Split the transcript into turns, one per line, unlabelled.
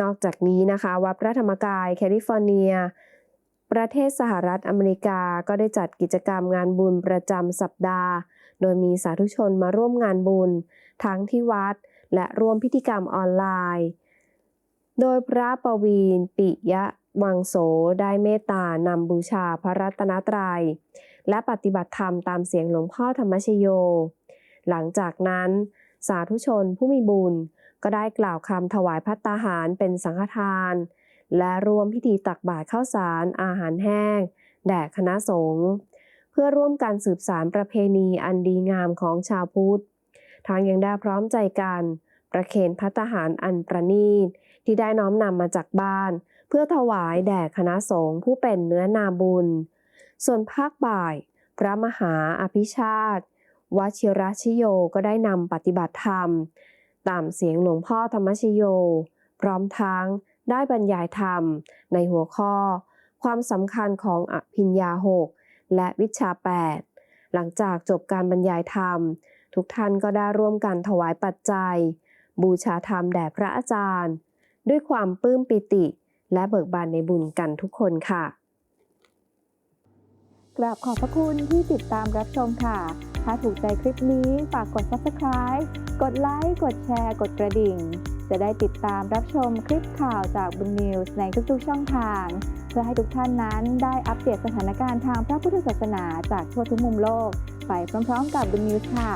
นอกจากนี้นะคะวัดพระธรรมกายแคลิฟอร์เนีย ประเทศสหรัฐอเมริกาก็ได้จัดกิจกรรมงานบุญประจำสัปดาห์ โดยมีสาธุชนมาร่วมงานบุญ ทั้งที่วัดและร่วมพิธีกรรมออนไลน์ โดยพระประวีนปิยะวังโสได้เมตตานำบูชาพระรัตนตรัย และปฏิบัติธรรมตามเสียงหลวงพ่อธรรมชโย หลังจากนั้น สาธุชนผู้มีบุญ ก็ได้กล่าวคำถวายพัตตาหารเป็นสังฆทาน และรวมพิธีตักบาตรข้าวสารอาหารแห้ง แด่คณะสงฆ์เพื่อร่วมกันสืบสารประเพณีอันดีงามของชาวพุทธทางยังได้พร้อมใจกัน ประเคนพัตตาหารอันประณีต ที่ได้น้อมนำมาจากบ้าน เพื่อถวายแด่คณะสงฆ์ผู้เป็นเนื้อนาบุญ ส่วนภาคบ่าย พระมหาอภิชาติวชิรชโยก็ได้นำปฏิบัติธรรม ตามเสียงหลวงพ่อธรรมชโย พร้อมทั้งได้บรรยายธรรมในหัวข้อ ความสำคัญของอภิญญาหกและวิชาแปดหลังจากจบการบรรยายธรรม ทุกท่านก็ได้ร่วมกันถวายปัจจัย บูชาธรรมแด่พระอาจารย์ ด้วยความปลื้มปิติ และเบิกบานในบุญกันทุกคนค่ะ
กราบขอบพระคุณที่ติดตามรับชมค่ะ ถ้าถูกใจคลิปนี้ฝากกด subscribe กดไลค์ กดแชร์ กดกระดิ่ง จะได้ติดตามรับชมคลิปข่าวจากบุญนิวส์ในทุกๆช่องทาง เพื่อให้ทุกท่านนั้นได้อัปเดตสถานการณ์ทางพระพุทธศาสนาจากทั่วทุกมุมโลก ไปพร้อมๆกับบุญนิวส์ค่ะ